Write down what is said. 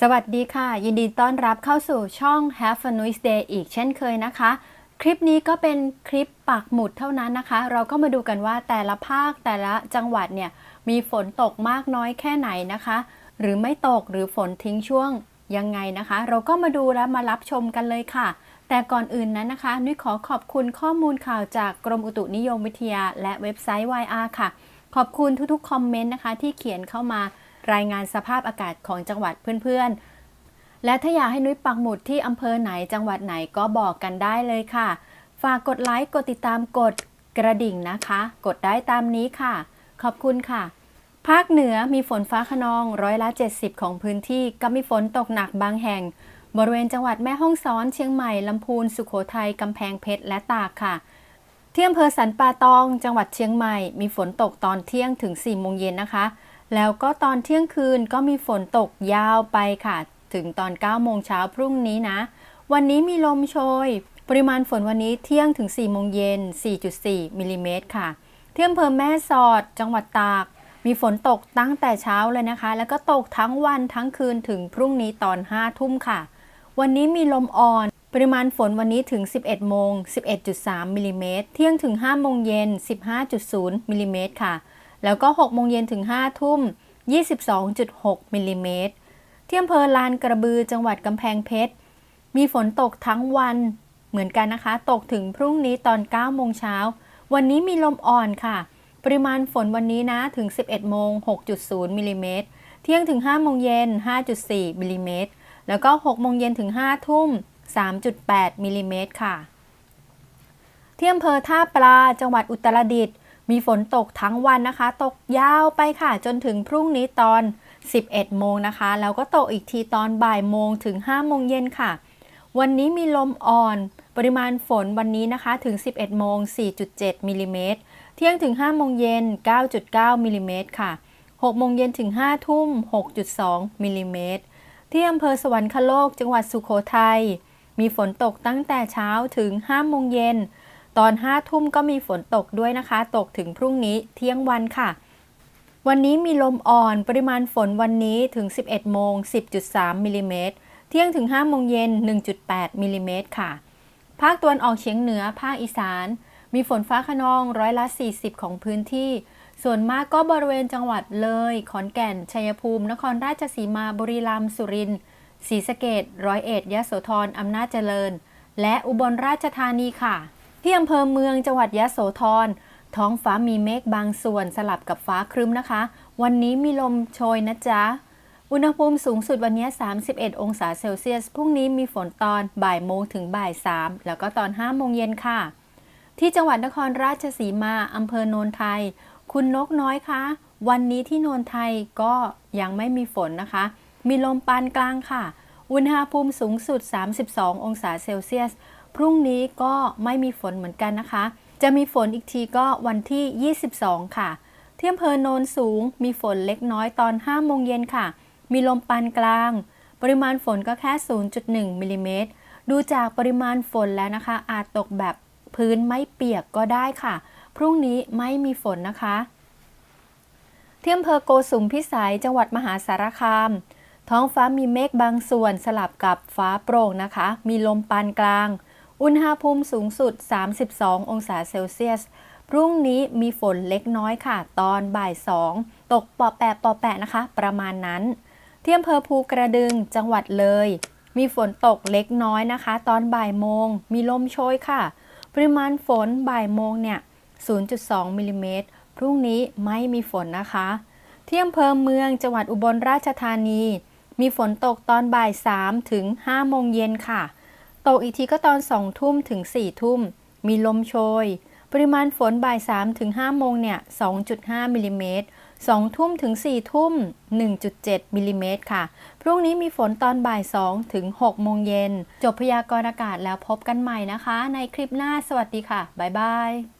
สวัสดีค่ะ ยินดีต้อนรับเข้าสู่ช่อง Have a Nice Day อีกเช่นเคยนะคะ คลิปนี้ก็เป็นคลิปปักหมุดเท่านั้นนะคะ เราก็มาดูกันว่าแต่ละภาคแต่ละจังหวัดเนี่ย มีฝนตกมากน้อยแค่ไหนนะคะ หรือไม่ตกหรือฝนทิ้งช่วงยังไงนะคะ เราก็มาดูและมารับชมกันเลยค่ะ แต่ก่อนอื่นนั้นนะคะ นุ้ยขอขอบคุณข้อมูลข่าวจากกรมอุตุนิยมวิทยา และเว็บไซต์ YR ค่ะ ขอบคุณทุกๆคอมเมนต์นะคะที่เขียนเข้ามา รายงานสภาพอากาศของจังหวัดเพื่อนๆ และถ้าอยากให้นุ้ยปักหมุดที่อำเภอไหนจังหวัดไหนก็บอกกันได้เลยค่ะ ฝากกดไลค์กดติดตามกดกระดิ่งนะคะ กดได้ตามนี้ค่ะ ขอบคุณค่ะ ภาคเหนือมีฝนฟ้าขนองร้อยละ 70 ของพื้นที่ก็มีฝนตกหนักบางแห่ง บริเวณจังหวัดแม่ฮ่องสอนเชียงใหม่ลำพูนสุโขทัยกำแพงเพชรและตากค่ะที่อำเภอสันป่าตอง จังหวัดเชียงใหม่ มีฝนตกตอนเที่ยงถึง4โมงเย็นนะคะ แล้วก็ตอนเที่ยงคืนก็มีฝนตกยาวไปค่ะ ถึงตอน 9 โมงเช้าพรุ่งนี้นะ วันนี้มีลมโชย ปริมาณฝนวันนี้เที่ยงถึง 4 โมงเย็น 4.4 มิลลิเมตรค่ะที่อำเภอแม่สอด จังหวัดตาก มีฝนตกตั้งแต่เช้าเลยนะคะ แล้วก็ตกทั้งวันทั้งคืนถึงพรุ่งนี้ตอน 5 ทุ่มค่ะ วันนี้มีลมอ่อน ปริมาณฝนวันนี้ถึง 11 โมง 11.3 มิลลิเมตร เที่ยงถึง 5 โมงเย็น 15.0 มิลลิเมตรค่ะ แล้วก็6โมงเย็นถึง5ทุ่ม 22.6 มิลลิเมตร ที่อำเภอลานกระบือจังหวัดกำแพงเพชร มีฝนตกทั้งวันเหมือนกันนะคะ ตกถึงพรุ่งนี้ตอน 9 โมงเช้า วันนี้มีลมอ่อนค่ะ ปริมาณฝนวันนี้นะถึง 11 โมง 6.0 มิลลิเมตร เที่ยงถึง 5 โมงเย็น 5.4 มิลลิเมตร แล้วก็ 6 โมงเย็นถึง 5 ทุ่ม 3.8 มิลลิเมตรค่ะ ที่อำเภอท่าปลาจังหวัดอุตรดิตถ์ มีฝนตกทั้งวันนะคะ ตกยาวไปค่ะ จนถึงพรุ่งนี้ตอน 11 โมงนะคะ แล้วก็ตกอีกทีตอนบ่ายโมงถึง 5 โมงเย็นค่ะ วันนี้มีลมอ่อน ปริมาณฝนวันนี้นะคะถึง 11 โมง 4.7 มิลลิเมตร เที่ยงถึง 5 โมงเย็น 9.9 มิลลิเมตรค่ะ 6 โมงเย็นถึง 5 ทุ่ม 6.2 มิลลิเมตร ที่อำเภอสวรรคโลก จังหวัดสุโขทัย มีฝนตกตั้งแต่เช้าถึง 5 โมงเย็น ตอน5ทุ่มก็มีฝนตกด้วยนะคะ ตกถึงพรุ่งนี้เที่ยงวันค่ะ วันนี้มีลมอ่อนปริมาณฝนวันนี้ถึง 11 โมง 10.3มิลลิเมตรเที่ยงถึง 5 โมงเย็น 1.8มิลลิเมตรค่ะ ภาคตะวันออกเฉียงเหนือ ภาคอีสาน มีฝนฟ้าขนองร้อยละ 40 ของพื้นที่ ส่วนมากก็บริเวณจังหวัดเลย ขอนแก่น ชัยภูมิ นครราชสีมา บุรีรัมย์ สุรินทร์ ศรีสะเกดร้อยเอ็ด ยะโสธร อำนาจเจริญ และอุบลราชธานีค่ะ ที่อำเภอเมืองจังหวัดยะโสธรท้องฟ้ามีเมฆบางส่วนสลับกับฟ้าครึ้มนะคะ วันนี้มีลมโชยนะจ๊ะ อุณหภูมิสูงสุดวันนี้ 31 องศาเซลเซียส พรุ่งนี้มีฝนตอนบ่ายโมงถึงบ่าย3แล้วก็ตอน5โมงเย็นค่ะ ที่จังหวัดนครราชสีมาอำเภอโนนไทย คุณนกน้อยคะ วันนี้ที่โนนไทยก็ยังไม่มีฝนนะคะ มีลมปานกลางค่ะ อุณหภูมิสูงสุด 32 องศาเซลเซียส พรุ่งนี้ก็ไม่มีฝนเหมือนกันนะคะ จะมีฝนอีกทีก็วันที่ 22 ค่ะ ที่อำเภอโนนสูง มีฝนเล็กน้อยตอน5โมงเย็นค่ะ มีลมปานกลาง ปริมาณฝนก็แค่ 0.1มิลลิเมตร ดูจากปริมาณฝนแล้วนะคะ อาจตกแบบพื้นไม่เปียกก็ได้ค่ะ พรุ่งนี้ไม่มีฝนนะคะที่อำเภอโกสุมพิสัย จังหวัดมหาสารคาม ท้องฟ้ามีเมฆบางส่วนสลับกับฟ้าโปร่งนะคะ มีลมปานกลาง อุณหภูมิสูงสุด 32 องศาเซลเซียส พรุ่งนี้มีฝนเล็กน้อยค่ะ ตอนบ่าย 2 ตกปอแปะปอแปะนะคะ ประมาณนั้น เที่อำเภอภูกระดึงจังหวัดเลย มีฝนตกเล็กน้อยนะคะ ตอนบ่ายโมง มีลมโชยค่ะ ปริมาณฝนบ่ายโมงเนี่ย 0.2มิลลิเมตร พรุ่งนี้ไม่มีฝนนะคะ เที่อำเภอเมืองจังหวัดอุบลราชธานี มีฝนตกตอนบ่าย 3 ถึง 5 โมงเย็นค่ะ ตกอีกทีก็ตอน2ทุ่มถึง4ทุ่ม มีลมโชย ปริมาณฝนบ่าย3ถึง5โมงเนี่ย2.5มิลลิเมตร2ทุ่มถึง4ทุ่ม1.7มิลลิเมตรค่ะ พรุ่งนี้มีฝนตอนบ่าย2ถึง6โมงเย็น จบพยากรณ์อากาศแล้วพบกันใหม่นะคะ ในคลิปหน้าสวัสดีค่ะ บ๊ายบาย